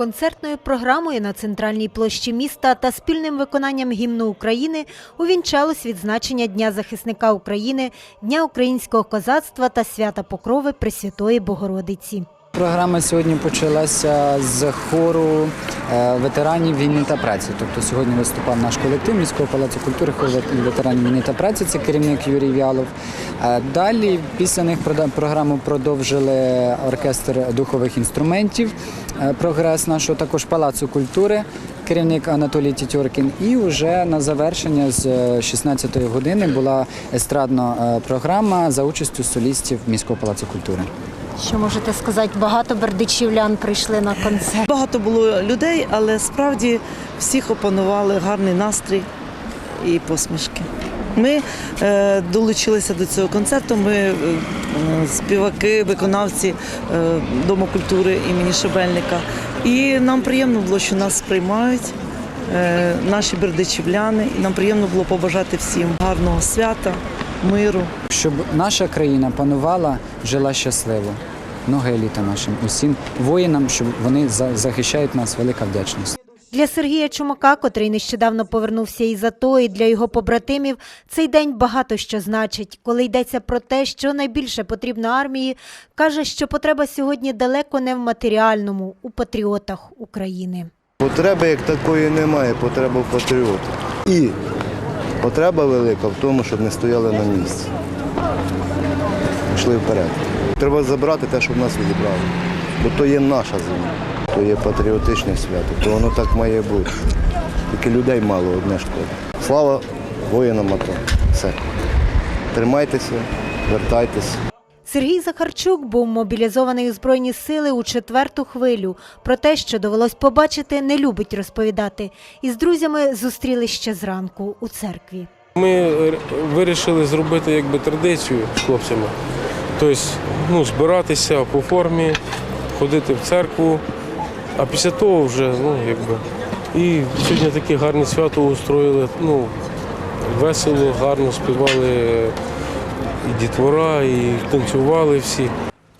Концертною програмою на центральній площі міста та спільним виконанням гімну України увінчалось відзначення Дня захисника України, Дня українського козацтва та свята Покрови Пресвятої Богородиці. Програма сьогодні почалася з хору е, ветеранів війни та праці. Тобто сьогодні виступав наш колектив міського палацу культури хор ветеранів війни та праці. Це керівник Юрій Вялов. Е, Далі після них програму продовжили оркестр духових інструментів. е, Прогрес нашого також палацу культури. Керівник Анатолій Тітьоркін. І вже на завершення з 16-ї години була естрадна е, програма за участю солістів міського палацу культури. Що можете сказати, багато бердичівлян прийшли на концерт. Багато було людей, але справді всіх опанували гарний настрій і посмішки. Ми е, долучилися до цього концерту. Ми е, співаки, виконавці е, Дому культури імені Шебельника. І нам приємно було, що нас сприймають. Наші бердичівляни, і нам приємно було побажати всім гарного свята, миру. щоб наша країна панувала, жила щасливо. Многе літа нашим усім воїнам, щоб вони захищають нас. Велика вдячність. Для Сергія Чумака, котрий нещодавно повернувся із АТО, і для його побратимів цей день багато що значить. Коли йдеться про те, що найбільше потрібно армії, каже, що потреба сьогодні далеко не в матеріальному, у патріотах України. Потреби як такої немає, потреба в патріотах. І потреба велика в тому, щоб не стояли на місці. Йшли вперед. Треба забрати те, що в нас відібрали. Бо то є наша земля, то є патріотичне свято, то воно так має бути. Тільки людей мало одне шкода. Слава воїнам АТО. Все. Тримайтеся, вертайтеся. Сергій Захарчук був мобілізований у Збройні сили у четверту хвилю. Про те, що довелось побачити, не любить розповідати. Із друзями зустрілись ще зранку у церкві. Ми вирішили зробити якби традицію з хлопцями. Тобто ну, збиратися по формі, ходити в церкву, а після того вже, ну, якби. І сьогодні таке гарне свято устроїли. Ну, весело, гарно співали і дітвора, і танцювали всі.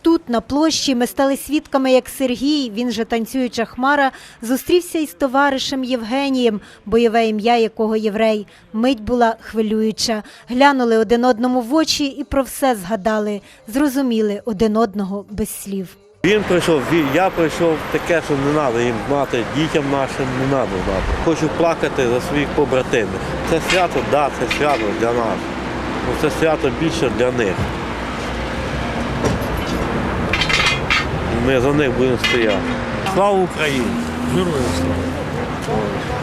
Тут, на площі, ми стали свідками, як Сергій, він же танцююча хмара, зустрівся із товаришем Євгенієм, бойове ім'я якого єврей. Мить була хвилююча. Глянули один одному в очі і про все згадали. Зрозуміли один одного без слів. Він прийшов, я прийшов таке, що не треба їм знати, дітям нашим не треба знати. Хочу плакати за своїх побратимів. Це свято, так, да, це свято для нас. Ну, Це свято більше для них. Ми за них будемо стояти. Слава Україні! Героям слава!